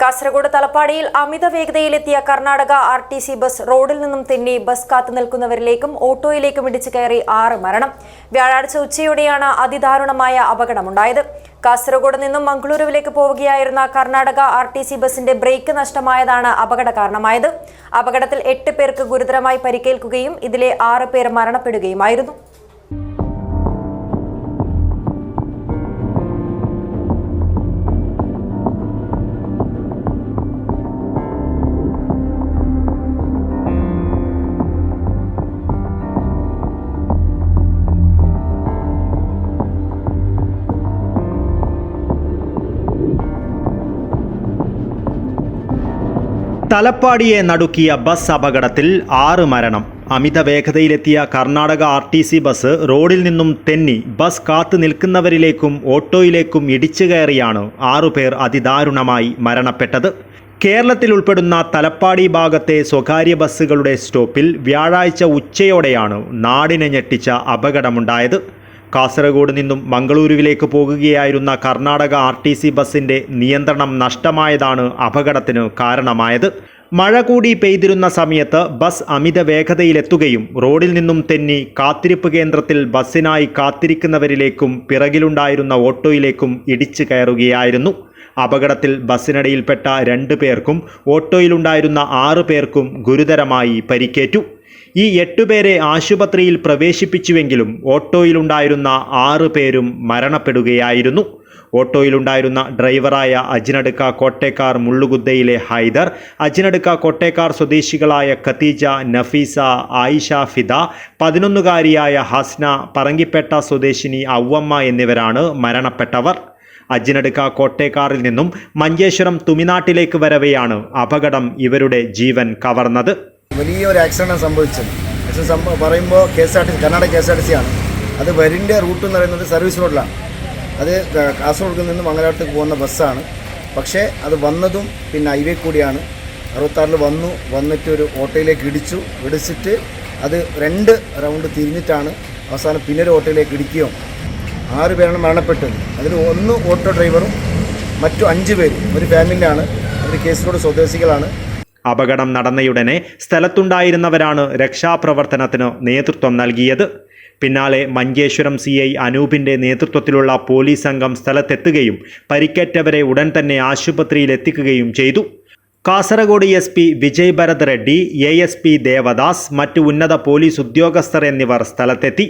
കാസർഗോഡ് തലപ്പാടിയിൽ അമിത വേഗതയിലെത്തിയ Karnataka R T C bus റോഡിൽ നിന്നും തെന്നി ബസ് കാത്തു നിൽക്കുന്നവരിലേക്കും ഓട്ടോയിലേക്കും ഇടിച്ചു കയറി ആറ് മരണം. വ്യാഴാഴ്ച ഉച്ചയോടെയാണ് അതിദാരുണമായ അപകടമുണ്ടായത്. കാസർഗോഡ് നിന്നും മംഗളൂരുവിലേക്ക് പോവുകയായിരുന്ന കർണാടക ആർ ടി സി ബസിന്റെ ബ്രേക്ക് നഷ്ടമായതാണ് അപകട കാരണമായത്. അപകടത്തിൽ എട്ട് പേർക്ക് ഗുരുതരമായി പരിക്കേൽക്കുകയും ഇതിലെ ആറ് പേർ മരണപ്പെടുകയുമായിരുന്നു. തലപ്പാടിയെ നടുക്കിയ ബസ് അപകടത്തിൽ ആറ് മരണം. അമിത വേഗതയിലെത്തിയ Karnataka R T C bus റോഡിൽ നിന്നും തെന്നി ബസ് കാത്തു നിൽക്കുന്നവരിലേക്കും ഓട്ടോയിലേക്കും ഇടിച്ചു കയറിയാണ് ആറുപേർ അതിദാരുണമായി മരണപ്പെട്ടത്. കേരളത്തിൽ ഉൾപ്പെടുന്ന തലപ്പാടി ഭാഗത്തെ സ്വകാര്യ ബസ്സുകളുടെ സ്റ്റോപ്പിൽ വ്യാഴാഴ്ച ഉച്ചയോടെയാണ് നാടിനെ ഞെട്ടിച്ച അപകടമുണ്ടായത്. കാസർഗോഡ് നിന്നും മംഗളൂരുവിലേക്ക് പോകുകയായിരുന്ന കർണാടക ആർ ടി സി ബസിന്റെ നിയന്ത്രണം നഷ്ടമായതാണ് അപകടത്തിന് കാരണമായത്. മഴ കൂടി പെയ്തിരുന്ന സമയത്ത് ബസ് അമിത വേഗതയിലെത്തുകയും റോഡിൽ നിന്നും തെന്നി കാത്തിരിപ്പ് കേന്ദ്രത്തിൽ ബസ്സിനായി കാത്തിരിക്കുന്നവരിലേക്കും പിറകിലുണ്ടായിരുന്ന ഓട്ടോയിലേക്കും ഇടിച്ചു കയറുകയായിരുന്നു. അപകടത്തിൽ ബസ്സിനിടയിൽപ്പെട്ട രണ്ടു പേർക്കും ഓട്ടോയിലുണ്ടായിരുന്ന ആറു പേർക്കും ഗുരുതരമായി പരിക്കേറ്റു. ഈ എട്ടുപേരെ ആശുപത്രിയിൽ പ്രവേശിപ്പിച്ചുവെങ്കിലും ഓട്ടോയിലുണ്ടായിരുന്ന ആറു പേരും മരണപ്പെടുകയായിരുന്നു. ഓട്ടോയിലുണ്ടായിരുന്ന ഡ്രൈവറായ അജിനടുക്ക കോട്ടേക്കാർ മുള്ളുകുദ്ദയിലെ ഹൈദർ അജിനടുക്ക കോട്ടേക്കാർ സ്വദേശികളായ ഖത്തീജ നഫീസ ആയിഷ ഫിദ പതിനൊന്നുകാരിയായ ഹസ്ന പറങ്കിപ്പേട്ട സ്വദേശിനി ഔവമ്മ എന്നിവരാണ് മരണപ്പെട്ടവർ. അജിനടുക്ക കോട്ടേക്കാറിൽ നിന്നും മഞ്ചേശ്വരം തുമിനാട്ടിലേക്ക് വരവെയാണ് അപകടം ഇവരുടെ ജീവൻ കവർന്നത്. വലിയൊരു ആക്സിഡന്റ് സംഭവിച്ചത്. ആക്സിഡന്റ് സംഭവം പറയുമ്പോൾ K S R T C Karnataka K S R T C ആണ്. അത് വരിന്റെ റൂട്ട് എന്ന് പറയുന്നത് സർവീസ് റോഡിലാണ് അത് കാസർഗോഡ് നിന്ന് മംഗലാപുരത്തേക്ക് പോകുന്ന ബസ്സാണ് പക്ഷേ അത് വന്നതും പിന്നെ ഹൈവേ കൂടിയാണ്. അറുപത്താറിൽ വന്നു വന്നിട്ട് ഒരു ഓട്ടോയിലേക്ക് ഇടിച്ചു. ഇടിച്ചിട്ട് അത് രണ്ട് റൗണ്ട് തിരിഞ്ഞിട്ടാണ് അവസാനം പിന്നെ ഒരു ഓട്ടോയിലേക്ക് ഇടിക്കുകയും ആറ് പേരാണ് മരണപ്പെട്ടത്. അതിൽ ഒന്ന് ഓട്ടോ ഡ്രൈവറും മറ്റു അഞ്ച് പേരും ഒരു ഫാമിലിയാണ് അവർ കേസിലോട് സ്വദേശികളാണ്. അപകടം നടന്നയുടനെ സ്ഥലത്തുണ്ടായിരുന്നവരാണ് രക്ഷാപ്രവർത്തനത്തിന് നേതൃത്വം നൽകിയത്. പിന്നാലെ മഞ്ചേശ്വരം സി ഐ അനൂപിന്റെ നേതൃത്വത്തിലുള്ള പോലീസ് സംഘം സ്ഥലത്തെത്തുകയും പരിക്കേറ്റവരെ ഉടൻ തന്നെ ആശുപത്രിയിൽ എത്തിക്കുകയും ചെയ്തു. Kasaragod S P Vijay Bharath Reddy A S P Devadas മറ്റു ഉന്നത പോലീസ് ഉദ്യോഗസ്ഥർ എന്നിവർ സ്ഥലത്തെത്തി.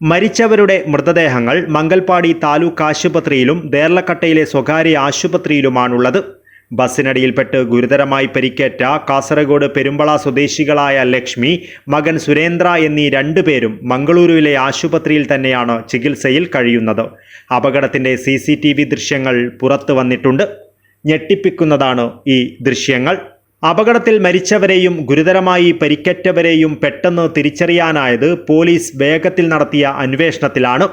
മരിച്ചവരുടെ മൃതദേഹങ്ങൾ മംഗൽപാടി താലൂക്ക് ആശുപത്രിയിലും ദേർലക്കട്ടയിലെ സ്വകാര്യ ആശുപത്രിയിലുമാണുള്ളത്. ബസ്സിനടിയിൽപ്പെട്ട് ഗുരുതരമായി പരിക്കേറ്റ കാസർഗോഡ് പെരുമ്പള സ്വദേശികളായ ലക്ഷ്മി മകൻ സുരേന്ദ്ര എന്നീ രണ്ടുപേരും മംഗളൂരുവിലെ ആശുപത്രിയിൽ തന്നെയാണ് ചികിത്സയിൽ കഴിയുന്നത്. അപകടത്തിന്റെ സി സി ടി വി ദൃശ്യങ്ങൾ പുറത്തു വന്നിട്ടുണ്ട്. ഞെട്ടിപ്പിക്കുന്നതാണ് ഈ ദൃശ്യങ്ങൾ. അപകടത്തിൽ മരിച്ചവരെയും ഗുരുതരമായി പരിക്കേറ്റവരെയും പെട്ടെന്ന് തിരിച്ചറിയാനായത് പോലീസ് വേഗത്തിൽ നടത്തിയ അന്വേഷണത്തിലാണ്.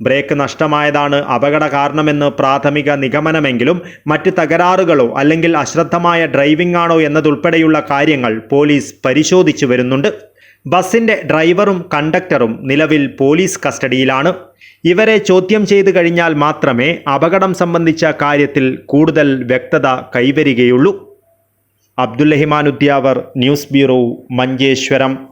ബ്രേക്ക് നഷ്ടമായതാണ് അപകട കാരണമെന്ന് പ്രാഥമിക നിഗമനമെങ്കിലും മറ്റ് തകരാറുകളോ അല്ലെങ്കിൽ അശ്രദ്ധമായ ഡ്രൈവിംഗ് ആണോ എന്നതുൾപ്പെടെയുള്ള കാര്യങ്ങൾ പോലീസ് പരിശോധിച്ചു വരുന്നുണ്ട്. ബസിന്റെ ഡ്രൈവറും കണ്ടക്ടറും നിലവിൽ പോലീസ് കസ്റ്റഡിയിലാണ്. ഇവരെ ചോദ്യം ചെയ്തു കഴിഞ്ഞാൽ മാത്രമേ അപകടം സംബന്ധിച്ച കാര്യത്തിൽ കൂടുതൽ വ്യക്തത കൈവരികയുള്ളൂ. Abdullahiman Udyavar news bureau Manjeshwaram.